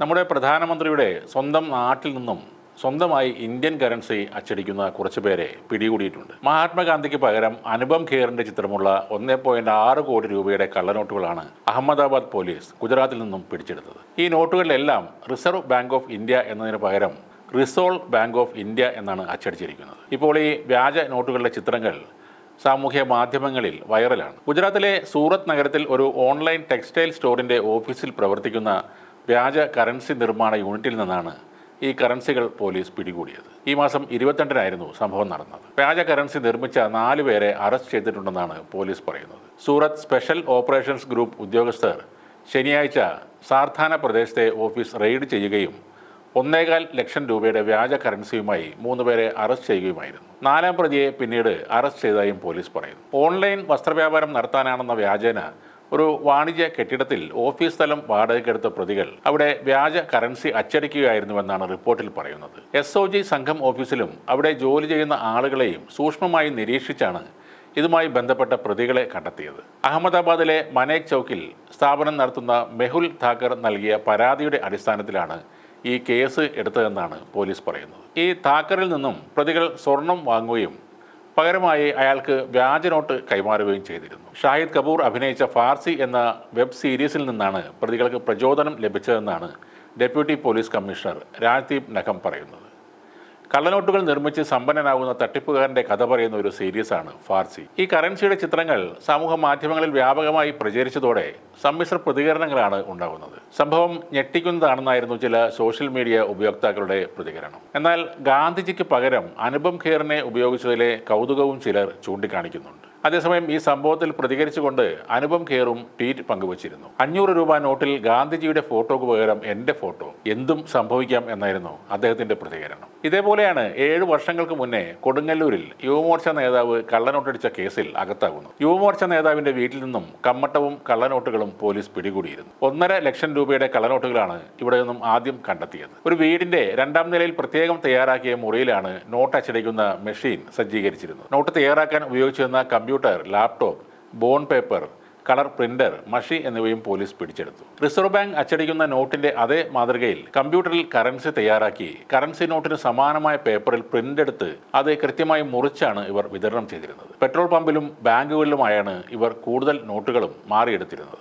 നമ്മുടെ പ്രധാനമന്ത്രിയുടെ സ്വന്തം നാട്ടിൽ നിന്നും സ്വന്തമായി ഇന്ത്യൻ കറൻസി അച്ചടിക്കുന്ന കുറച്ച് പേരെ പിടികൂടിയിട്ടുണ്ട്. മഹാത്മാഗാന്ധിക്ക് പകരം അനുപം ഖേറിന്റെ ചിത്രമുള്ള ഒന്നേ പോയിന്റ് ആറ് കോടി രൂപയുടെ കള്ളനോട്ടുകളാണ് അഹമ്മദാബാദ് പോലീസ് ഗുജറാത്തിൽ നിന്നും പിടിച്ചെടുത്തത്. ഈ നോട്ടുകളിലെല്ലാം റിസർവ് ബാങ്ക് ഓഫ് ഇന്ത്യ എന്നതിന് പകരം റിസോൾവ് ബാങ്ക് ഓഫ് ഇന്ത്യ എന്നാണ് അച്ചടിച്ചിരിക്കുന്നത്. ഇപ്പോൾ ഈ വ്യാജ നോട്ടുകളുടെ ചിത്രങ്ങൾ സാമൂഹ്യ മാധ്യമങ്ങളിൽ വൈറലാണ്. ഗുജറാത്തിലെ സൂറത്ത് നഗരത്തിൽ ഒരു ഓൺലൈൻ ടെക്സ്റ്റൈൽ സ്റ്റോറിന്റെ ഓഫീസിൽ പ്രവർത്തിക്കുന്ന വ്യാജ കറൻസി നിർമ്മാണ യൂണിറ്റിൽ നിന്നാണ് ഈ കറൻസികൾ പോലീസ് പിടികൂടിയത്. ഈ മാസം ഇരുപത്തിരണ്ടിനായിരുന്നു സംഭവം നടന്നത്. വ്യാജ കറൻസി നിർമ്മിച്ച നാല് പേരെ അറസ്റ്റ് ചെയ്തിട്ടുണ്ടെന്നാണ് പോലീസ് പറയുന്നത്. സൂറത്ത് സ്പെഷ്യൽ ഓപ്പറേഷൻസ് ഗ്രൂപ്പ് ഉദ്യോഗസ്ഥർ ശനിയാഴ്ച സാർഥാന പ്രദേശത്തെ ഓഫീസ് റെയ്ഡ് ചെയ്യുകയും ഒന്നേകാൽ ലക്ഷം രൂപയുടെ വ്യാജ കറൻസിയുമായി മൂന്നുപേരെ അറസ്റ്റ് ചെയ്യുകയുമായിരുന്നു. നാലാം പ്രതിയെ പിന്നീട് അറസ്റ്റ് ചെയ്തതായും പോലീസ് പറയുന്നു. ഓൺലൈൻ വസ്ത്രവ്യാപാരം നടത്താനാണെന്ന വ്യാജേന ഒരു വാണിജ്യ കെട്ടിടത്തിൽ ഓഫീസ് സ്ഥലം വാടകയ്ക്കെടുത്ത പ്രതികൾ അവിടെ വ്യാജ കറൻസി അച്ചടിക്കുകയായിരുന്നുവെന്നാണ് റിപ്പോർട്ടിൽ പറയുന്നത്. എസ് ഒ ജി സംഘം ഓഫീസിലും അവിടെ ജോലി ചെയ്യുന്ന ആളുകളെയും സൂക്ഷ്മമായി നിരീക്ഷിച്ചാണ് ഇതുമായി ബന്ധപ്പെട്ട പ്രതികളെ കണ്ടെത്തിയത്. അഹമ്മദാബാദിലെ മനേക് ചൗക്കിൽ സ്ഥാപനം നടത്തുന്ന മെഹുൽ താക്കർ നൽകിയ പരാതിയുടെ അടിസ്ഥാനത്തിലാണ് ഈ കേസ് എടുത്തതെന്നാണ് പോലീസ് പറയുന്നത്. ഈ താക്കറിൽ നിന്നും പ്രതികൾ സ്വർണം വാങ്ങുകയും പകരമായി അയാൾക്ക് വ്യാജ വ്യാജനോട്ട് കൈമാറുകയും ചെയ്തിരുന്നു. ഷാഹിദ് കപൂർ അഭിനയിച്ച ഫാർസി എന്ന വെബ് സീരീസിൽ നിന്നാണ് പ്രതികൾക്ക് പ്രചോദനം ലഭിച്ചതെന്നാണ് deputy police commissioner Rajdeep Nakum പറയുന്നത്. കള്ളനോട്ടുകൾ നിർമ്മിച്ച് സമ്പന്നനാകുന്ന തട്ടിപ്പുകാരന്റെ കഥ പറയുന്ന ഒരു സീരീസാണ് ഫാർസി. ഈ കറൻസിയുടെ ചിത്രങ്ങൾ സമൂഹ മാധ്യമങ്ങളിൽ വ്യാപകമായി പ്രചരിച്ചതോടെ സമ്മിശ്ര പ്രതികരണങ്ങളാണ് ഉണ്ടാകുന്നത്. സംഭവം ഞെട്ടിക്കുന്നതാണെന്നായിരുന്നു ചില സോഷ്യൽ മീഡിയ ഉപയോക്താക്കളുടെ പ്രതികരണം. എന്നാൽ ഗാന്ധിജിക്ക് പകരം അനുപം ഖേറിനെ ഉപയോഗിച്ചതിലെ കൗതുകവും ചിലർ ചൂണ്ടിക്കാണിക്കുന്നുണ്ട്. അതേസമയം ഈ സംഭവത്തിൽ പ്രതികരിച്ചുകൊണ്ട് അനുപം കേറും ട്വീറ്റ് പങ്കുവച്ചിരുന്നു. അഞ്ഞൂറ് രൂപ നോട്ടിൽ ഗാന്ധിജിയുടെ ഫോട്ടോക്ക് പകരം എന്റെ ഫോട്ടോ എന്തും സംഭവിക്കാം എന്നായിരുന്നു അദ്ദേഹത്തിന്റെ പ്രതികരണം. ഇതേപോലെയാണ് ഏഴ് വർഷങ്ങൾക്ക് മുന്നേ കൊടുങ്ങല്ലൂരിൽ യുവമോർച്ച നേതാവ് കള്ളനോട്ടടിച്ച കേസിൽ അകത്താകുന്നു. യുവമോർച്ച നേതാവിന്റെ വീട്ടിൽ നിന്നും കമ്മട്ടവും കള്ളനോട്ടുകളും പോലീസ് പിടികൂടിയിരുന്നു. ഒന്നര ലക്ഷം രൂപയുടെ കള്ളനോട്ടുകളാണ് ഇവിടെ നിന്നും ആദ്യം കണ്ടെത്തിയത്. ഒരു വീടിന്റെ രണ്ടാം നിലയിൽ പ്രത്യേകം തയ്യാറാക്കിയ മുറിയിലാണ് നോട്ട് അച്ചടിക്കുന്ന മെഷീൻ സജ്ജീകരിച്ചിരുന്നത്. നോട്ട് തയ്യാറാക്കാൻ ഉപയോഗിച്ചിരുന്ന computer laptop bond paper colour printer മഷി എന്നിവയും പോലീസ് പിടിച്ചെടുത്തു. റിസർവ് ബാങ്ക് അച്ചടിക്കുന്ന നോട്ടിന്റെ അതേ മാതൃകയിൽ കമ്പ്യൂട്ടറിൽ കറൻസി തയ്യാറാക്കി. കറൻസി നോട്ടിന് സമാനമായ പേപ്പറിൽ പ്രിന്റ് എടുത്ത് അത് കൃത്യമായി മുറിച്ചാണ് ഇവർ വിതരണം ചെയ്തിരുന്നത്. പെട്രോൾ പമ്പിലും ബാങ്കുകളിലുമായാണ് ഇവർ കൂടുതൽ നോട്ടുകളും മാറിയെടുത്തിരുന്നത്.